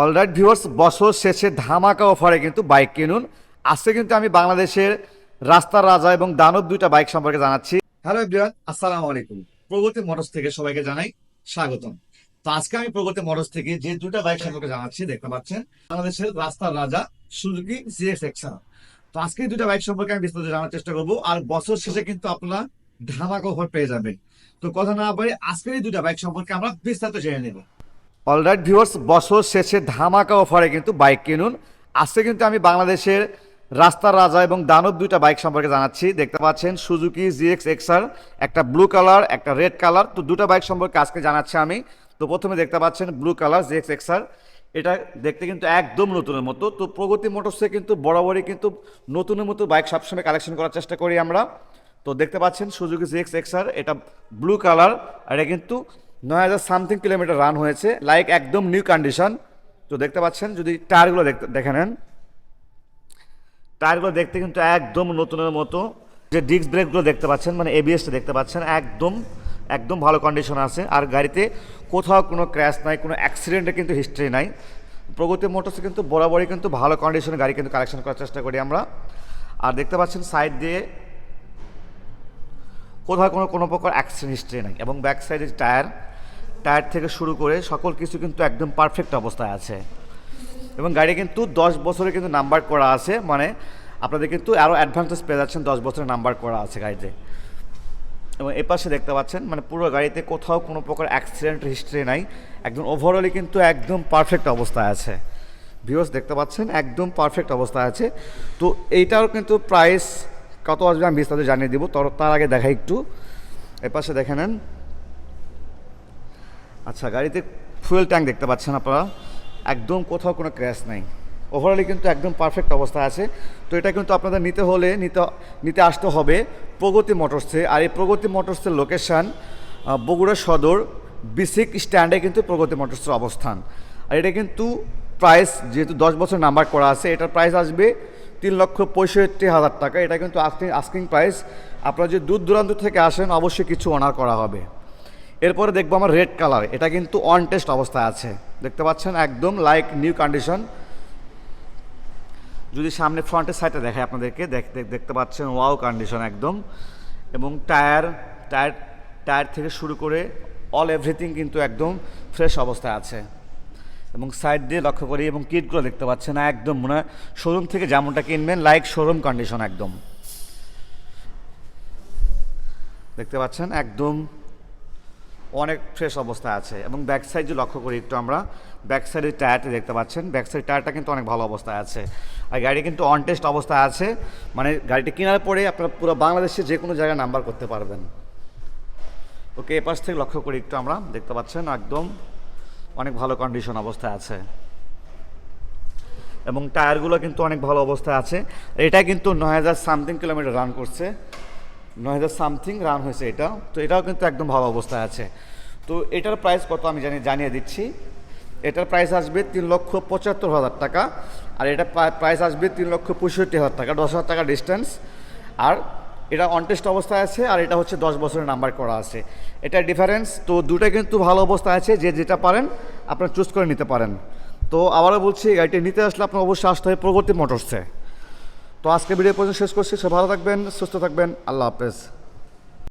Alright viewers বছর শেষে ধামাকা অফারে কিন্তু বাইক কিনুন। আজকে কিন্তু আমি বাংলাদেশের রাস্তার রাজা এবং দানব দুইটা বাইক সম্পর্কে জানাচ্ছি। হ্যালো এভরিওয়ান আসসালামু আলাইকুম। প্রগতি মোটরস থেকে সবাইকে জানাই স্বাগতম। তো আজকে আমি প্রগতি মোটরস থেকে যে দুইটা বাইক সম্পর্কে জানাচ্ছি, দেখতে পাচ্ছেন, বাংলাদেশের রাস্তার রাজা সুজুকি জিএস এক্সা তো আজকে দুইটা বাইক সম্পর্কে আমি বিস্তারিত জানার চেষ্টা করব, আর বছর শেষে কিন্তু আপনারা ধামাকা অফার পেয়ে যাবেন। তো কথা না বলে আজকের এই দুইটা বাইক সম্পর্কে আমরা বিস্তারিত জেনে নেব। অলরাইট ভিউয়ার্স বছর শেষে ধামাকা অফারে কিন্তু বাইক কিনুন। আজকে কিন্তু আমি বাংলাদেশের রাস্তার রাজা এবং দানব দুইটা বাইক সম্পর্কে জানাচ্ছি। দেখতে পাচ্ছেন সুজুকি জিএক্স এক্সআর একটা ব্লু কালার একটা রেড কালার তো দুটো বাইক সম্পর্কে আজকে জানাচ্ছি আমি। তো প্রথমে দেখতে পাচ্ছেন ব্লু কালার জিএক্স এক্সআর এটা দেখতে কিন্তু একদম নতুনের মতো। তো প্রগতি মোটরসে কিন্তু বরাবরই কিন্তু নতুনের মতো বাইক সবসময় কালেকশন করার চেষ্টা করি আমরা। তো দেখতে পাচ্ছেন সুজুকি জিএক্স এক্সআর এটা ব্লু কালার আর এটা কিন্তু নয় হাজার সামথিং কিলোমিটার রান হয়েছে লাইক একদম নিউ কন্ডিশন তো দেখতে পাচ্ছেন, যদি টায়ারগুলো দেখে নেন। টায়ারগুলো দেখতে কিন্তু একদম নতুনের মতো। যে ডিস্ক ব্রেকগুলো দেখতে পাচ্ছেন মানে এবিএসটা দেখতে পাচ্ছেন, একদম একদম ভালো কন্ডিশন আছে। আর গাড়িতে কোথাও কোনো ক্র্যাশ নাই, কোনো অ্যাক্সিডেন্টের কিন্তু হিস্ট্রি নাই। প্রগতি মোটরসে কিন্তু বরাবরই কিন্তু ভালো কন্ডিশনে গাড়ি কিন্তু কালেকশন করার চেষ্টা করি আমরা। আর দেখতে পাচ্ছেন সাইড দিয়ে কোথাও কোনো কোনো প্রকার অ্যাক্সিডেন্ট হিস্ট্রি নাই। এবং ব্যাক সাইডের টায়ার টায়ার থেকে শুরু করে সকল কিছু কিন্তু একদম পারফেক্ট অবস্থায় আছে। এবং গাড়ি কিন্তু দশ বছরে কিন্তু নাম্বার করা আছে মানে আপনাদের কিন্তু আরও অ্যাডভান্টেজ পেয়ে যাচ্ছেন দশ বছরের নাম্বার করা আছে গাড়িতে। এবং এ পাশে দেখতে পাচ্ছেন মানে পুরো গাড়িতে কোথাও কোনো প্রকার অ্যাক্সিডেন্ট হিস্ট্রি নাই, একদম ওভারঅলি কিন্তু একদম পারফেক্ট অবস্থায় আছে। ভিউস দেখতে পাচ্ছেন, একদম পারফেক্ট অবস্থায় আছে। তো এইটাও কিন্তু প্রাইস কত আসবে আমি বিস্তারিত জানিয়ে দেবো, তর আগে দেখাই একটু। এ পাশে দেখে নেন। আচ্ছা গাড়িতে ফুয়েল ট্যাঙ্ক দেখতে পাচ্ছেন আপনারা। একদম কোথাও কোনো ক্র্যাশ নাই। ওভারঅলি কিন্তু একদম পারফেক্ট অবস্থা আছে। তো এটা কিন্তু আপনাদের নিতে হলে নিতে নিতে আসতে হবে প্রগতি মোটরসে আর এই প্রগতি মোটরসের লোকেশান বগুড়া সদর বিসিক স্ট্যান্ডে কিন্তু প্রগতি মোটরসের অবস্থান। আর এটা কিন্তু প্রাইস যেহেতু দশ বছর নাম্বার করা আছে, এটার প্রাইস আসবে তিন লক্ষ পঁয়ষট্টি হাজার টাকা। এটা কিন্তু আস্কিং আস্কিং প্রাইস আপনারা যদি দূর দূরান্ত থেকে আসেন, অবশ্যই কিছু অনার করা হবে। এরপরে দেখব আমার রেড কালার এটা কিন্তু অন টেস্ট অবস্থায় আছে। দেখতে পাচ্ছেন, একদম লাইক নিউ কন্ডিশন যদি সামনে ফ্রন্টের সাইডে দেখায় আপনাদেরকে দেখতে দেখতে পাচ্ছেন ওয়াও কন্ডিশন একদম। এবং টায়ার টায়ার টায়ার থেকে শুরু করে অল এভরিথিং কিন্তু একদম ফ্রেশ অবস্থায় আছে। এবং সাইড দিয়ে লক্ষ্য করি, এবং কিটগুলো দেখতে পাচ্ছেন, একদম মনে হয় শোরুম থেকে যেমনটা কিনবেন লাইক শোরুম কন্ডিশন একদম। দেখতে পাচ্ছেন, একদম অনেক ফ্রেশ অবস্থায় আছে এবং ব্যাক সাইড যে লক্ষ্য করি একটু আমরা ব্যাক সাইডের টায়ারটি দেখতে পাচ্ছেন। ব্যাক সাইড টায়ারটা কিন্তু অনেক ভালো অবস্থায় আছে। আর গাড়ি কিন্তু অন টেস্ট অবস্থায় আছে। মানে গাড়িটি কেনার পরে আপনারা পুরো বাংলাদেশে যে কোনো জায়গায় নাম্বার করতে পারবেন। ওকে এপাশ থেকে লক্ষ্য করি একটু আমরা। দেখতে পাচ্ছেন একদম অনেক ভালো কন্ডিশন অবস্থায় আছে। এবং টায়ারগুলো কিন্তু অনেক ভালো অবস্থায় আছে। এটা কিন্তু নয় হাজার সামথিং কিলোমিটার রান করছে। নয় হাজার সামথিং রান হয়েছে এটা। তো এটাও কিন্তু একদম ভালো অবস্থায় আছে। তো এটার প্রাইস কত আমি জানি জানিয়ে দিচ্ছি। এটার প্রাইস আসবে তিন লক্ষ পঁচাত্তর হাজার টাকা। আর এটা প্রাইস আসবে তিন লক্ষ পঁয়ষট্টি হাজার টাকা, দশ হাজার টাকা ডিস্টেন্স আর এটা অনটেস্ট অবস্থায় আছে, আর এটা হচ্ছে দশ বছরের নাম্বার করা আছে। এটা ডিফারেন্স তো দুটো কিন্তু ভালো অবস্থায় আছে। যে যেটা পারেন, আপনারা চুজ করে নিতে পারেন। তো আবারও বলছি, গাড়িটি নিতে আসলে আপনার অবশ্যই আসতে হবে প্রগতি মোটরসে। তো আজকে ভিডিও পর্যন্ত শেষ করছি সে ভালো থাকবেন সুস্থ থাকবেন আল্লাহ হাফেজ।